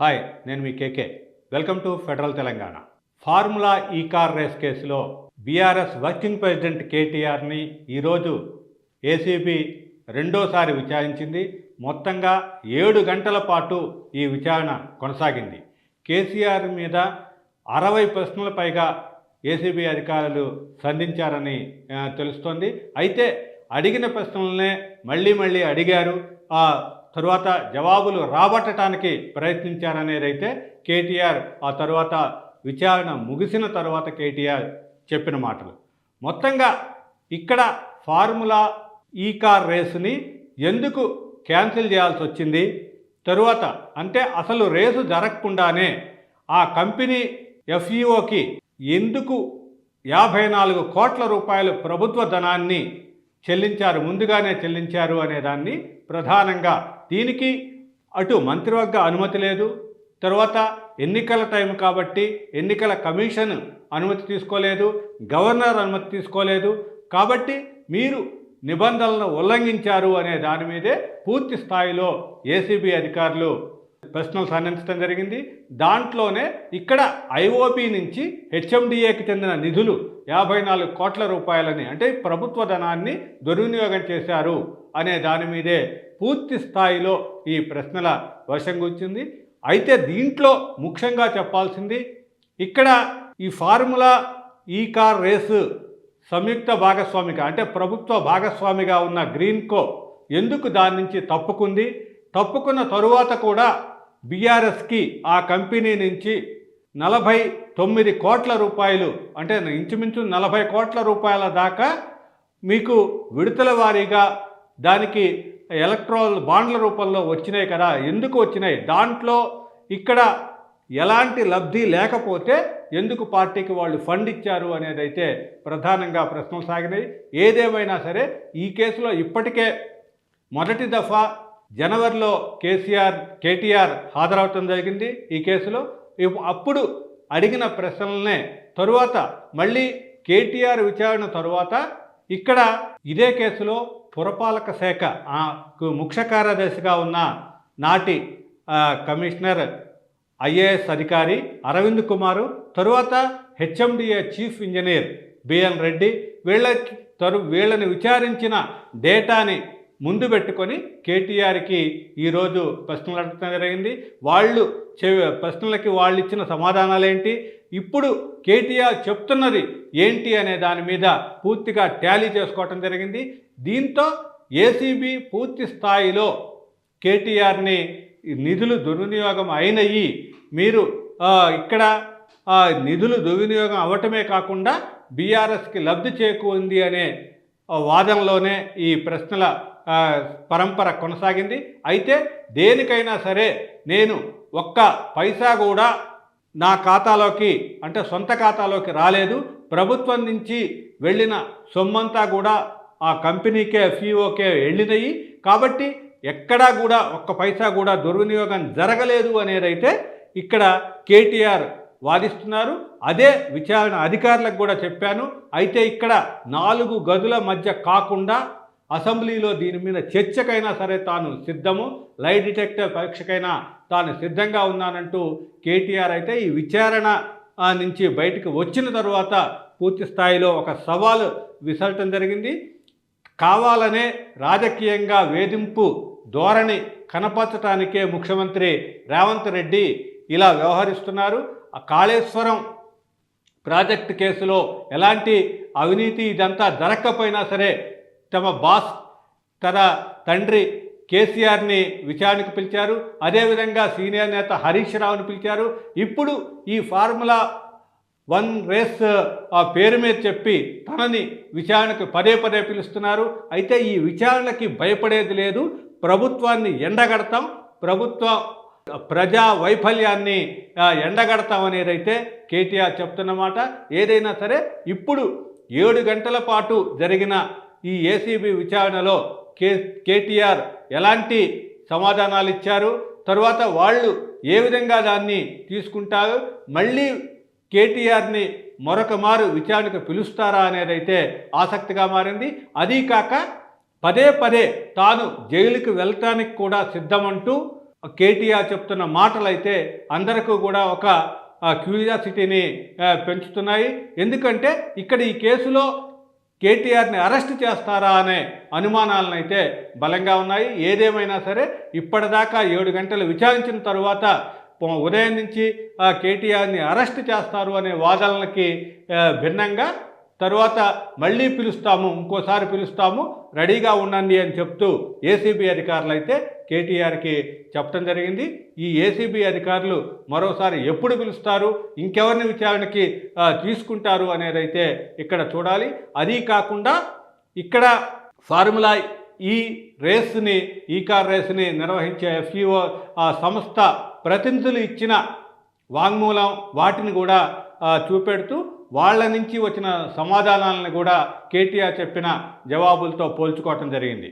Hi నేను మీ KK. Welcome to federal Telangana. Formula E car race కేసులో BRS working president కేటీఆర్ని ఈరోజు ACB రెండోసారి విచారించింది. మొత్తంగా ఏడు గంటల పాటు ఈ విచారణ కొనసాగింది. కేసీఆర్ మీద అరవై ప్రశ్నల పైగా ఏసీబీ అధికారులు సంధించారని తెలుస్తోంది. అయితే అడిగిన ప్రశ్నలనే మళ్ళీ మళ్ళీ అడిగారు. ఆ తరువాత జవాబులు రాబట్టడానికి ప్రయత్నించారనేదైతే కేటీఆర్. ఆ తరువాత విచారణ ముగిసిన తర్వాత కేటీఆర్ చెప్పిన మాటలు. మొత్తంగా ఇక్కడ ఫార్ములా ఈ కార్ రేసుని ఎందుకు క్యాన్సిల్ చేయాల్సి వచ్చింది? తరువాత అంటే అసలు రేసు జరగకుండానే ఆ కంపెనీ ఎఫ్ఈఓకి ఎందుకు యాభై నాలుగు కోట్ల రూపాయలు ప్రభుత్వ ధనాన్ని చెల్లించారు ముందుగానే చెల్లించారు అనే దాన్ని ప్రధానంగా దీనికి అటు మంత్రివర్గ అనుమతి లేదు. తర్వాత ఎన్నికల టైం కాబట్టి ఎన్నికల కమిషన్ అనుమతి తీసుకోలేదు గవర్నర్ అనుమతి తీసుకోలేదు. కాబట్టి మీరు నిబంధనలను ఉల్లంఘించారు అనే దాని మీదే పూర్తి స్థాయిలో ఏసీబీ అధికారులు ప్రశ్నలు సంధించడం జరిగింది. దాంట్లోనే ఇక్కడ ఐఓబి నుంచి హెచ్ఎండిఏకి చెందిన నిధులు యాభై నాలుగు కోట్ల రూపాయలని అంటే ప్రభుత్వ ధనాన్ని దుర్వినియోగం చేశారు అనే దాని మీదే పూర్తి స్థాయిలో ఈ ప్రశ్నల వర్షం కూర్చుంది అయితే దీంట్లో ముఖ్యంగా చెప్పాల్సింది ఇక్కడ ఈ ఫార్ములా ఈ కార్ రేసు సంయుక్త భాగస్వామిగా అంటే ప్రభుత్వ భాగస్వామిగా ఉన్న గ్రీన్కో ఎందుకు దాని నుంచి తప్పుకుంది? తప్పుకున్న తరువాత కూడా బీఆర్ఎస్కి ఆ కంపెనీ నుంచి నలభై తొమ్మిది కోట్ల రూపాయలు అంటే ఇంచుమించు నలభై కోట్ల రూపాయల దాకా మీకు విడతల వారీగా దానికి ఎలక్ట్రాల్ బాండ్ల రూపంలో వచ్చినాయి కదా ఎందుకు వచ్చినాయి? దాంట్లో ఇక్కడ ఎలాంటి లబ్ధి లేకపోతే ఎందుకు పార్టీకి వాళ్ళు ఫండ్ ఇచ్చారు అనేది అయితే ప్రధానంగా ప్రశ్నలు సాగినాయి. ఏదేమైనా సరే ఈ కేసులో ఇప్పటికే మొదటి దఫా జనవరిలో కేసీఆర్ కేటీఆర్ హాజరవటం జరిగింది. ఈ కేసులో అప్పుడు అడిగిన ప్రశ్నలనే తరువాత మళ్ళీ కేటీఆర్ విచారణ తరువాత ఇక్కడ ఇదే కేసులో పురపాలక శాఖ కు ముఖ్య కార్యదర్శిగా ఉన్న నాటి కమిషనర్ ఐఏఎస్ అధికారి అరవింద్ కుమారు తరువాత HMDA chief engineer BN Reddy వీళ్ళకి తరు వీళ్ళని విచారించిన డేటాని ముందు పెట్టుకొని కేటీఆర్కి ఈరోజు ప్రశ్నలు అడగడం జరిగింది. వాళ్ళు చె ప్రశ్నలకి వాళ్ళు ఇచ్చిన సమాధానాలు ఏంటి ఇప్పుడు కేటీఆర్ చెప్తున్నది ఏంటి అనే దాని మీద పూర్తిగా ట్యాలీ చేసుకోవటం జరిగింది. దీంతో ఏసీబీ పూర్తి స్థాయిలో కేటీఆర్ని నిధులు దుర్వినియోగం అయినయి. మీరు ఇక్కడ నిధులు దుర్వినియోగం అవ్వటమే కాకుండా బీఆర్ఎస్కి లబ్ధి చేకూరింది అనే వాదనలోనే ఈ ప్రశ్నల పరంపర కొనసాగింది. అయితే దేనికైనా సరే నేను ఒక్క పైసా కూడా నా ఖాతాలోకి అంటే సొంత ఖాతాలోకి రాలేదు. ప్రభుత్వం నుంచి వెళ్ళిన సొమ్మంతా కూడా ఆ కంపెనీకే ఎఫ్ఈఓకే వెళ్ళినాయి. కాబట్టి ఎక్కడా కూడా ఒక్క పైసా కూడా దుర్వినియోగం జరగలేదు అనేదైతే ఇక్కడ కేటీఆర్ వాదిస్తున్నారు. అదే విచారణ అధికారులకు కూడా చెప్పాను. అయితే ఇక్కడ నాలుగు గదుల మధ్య కాకుండా అసెంబ్లీలో దీని మీద చర్చకైనా సరే తాను సిద్ధము లై డిటెక్టర్ పరీక్షకైనా తాను సిద్ధంగా ఉన్నానంటూ కేటీఆర్ అయితే ఈ విచారణ నుంచి బయటకు వచ్చిన తర్వాత పూర్తి స్థాయిలో ఒక సవాలు విసరటం జరిగింది. కావాలనే రాజకీయంగా వేధింపు ధోరణి కనపరచటానికే ముఖ్యమంత్రి రేవంత్ రెడ్డి ఇలా వ్యవహరిస్తున్నారు. ఆ కాళేశ్వరం ప్రాజెక్టు కేసులో ఎలాంటి అవినీతి ఇదంతా జరగకపోయినా సరే తమ బాస్ తన తండ్రి కేసీఆర్ని విచారణకు పిలిచారు. అదేవిధంగా సీనియర్ నేత హరీష్ రావుని పిలిచారు. ఇప్పుడు ఈ ఫార్ములా వన్ రేస్ ఆ పేరు మీద చెప్పి తనని విచారణకు పదే పదే పిలుస్తున్నారు. అయితే ఈ విచారణకి భయపడేది లేదు. ప్రభుత్వాన్ని ఎండగడతాం. ప్రభుత్వ ప్రజా వైఫల్యాన్ని ఎండగడతాం అనేదైతే కేటీఆర్ చెప్తున్నమాట. ఏదైనా సరే ఇప్పుడు ఏడు గంటల పాటు జరిగిన ఈ ఏసీబీ విచారణలో కే కేటీఆర్ ఎలాంటి సమాధానాలు ఇచ్చారు? తరువాత వాళ్ళు ఏ విధంగా దాన్ని తీసుకుంటారు? మళ్ళీ కేటీఆర్ని మరొక మారు విచారణకు పిలుస్తారా అనేదైతే ఆసక్తిగా మారింది. అదీ కాక పదే పదే తాను జైలుకి వెళ్ళటానికి కూడా సిద్ధమంటూ కేటీఆర్ చెప్తున్న మాటలు అయితే అందరికీ కూడా ఒక క్యూరియాసిటీని పెంచుతున్నాయి. ఎందుకంటే ఇక్కడ ఈ కేసులో కేటీఆర్ని అరెస్ట్ చేస్తారా అనే అనుమానాలనైతే బలంగా ఉన్నాయి. ఏదేమైనా సరే ఇప్పటిదాకా ఏడు గంటలు విచారించిన తరువాత ఉదయం నుంచి కేటీఆర్ని అరెస్ట్ చేస్తారు అనే వాదనలకి భిన్నంగా తరువాత మళ్ళీ పిలుస్తాము ఇంకోసారి పిలుస్తాము రెడీగా ఉండండి అని చెప్తూ ఏసీబీ అధికారులు అయితే కేటీఆర్కి చెప్పడం జరిగింది. ఈ ఏసీబీ అధికారులు మరోసారి ఎప్పుడు పిలుస్తారు ఇంకెవరిని విచారణకి తీసుకుంటారు అనేది అయితే ఇక్కడ చూడాలి. అది కాకుండా ఇక్కడ ఫార్ములా ఈ రేస్ని ఈ కార్ రేస్ని నిర్వహించే ఎఫ్ఈఓ ఆ సంస్థ ప్రతినిధులు ఇచ్చిన వాంగ్మూలం వాటిని కూడా చూపెడుతూ వాళ్ళ నుంచి వచ్చిన సమాధానాలను కూడా కేటీఆర్ చెప్పిన జవాబులతో పోల్చుకోవటం జరిగింది.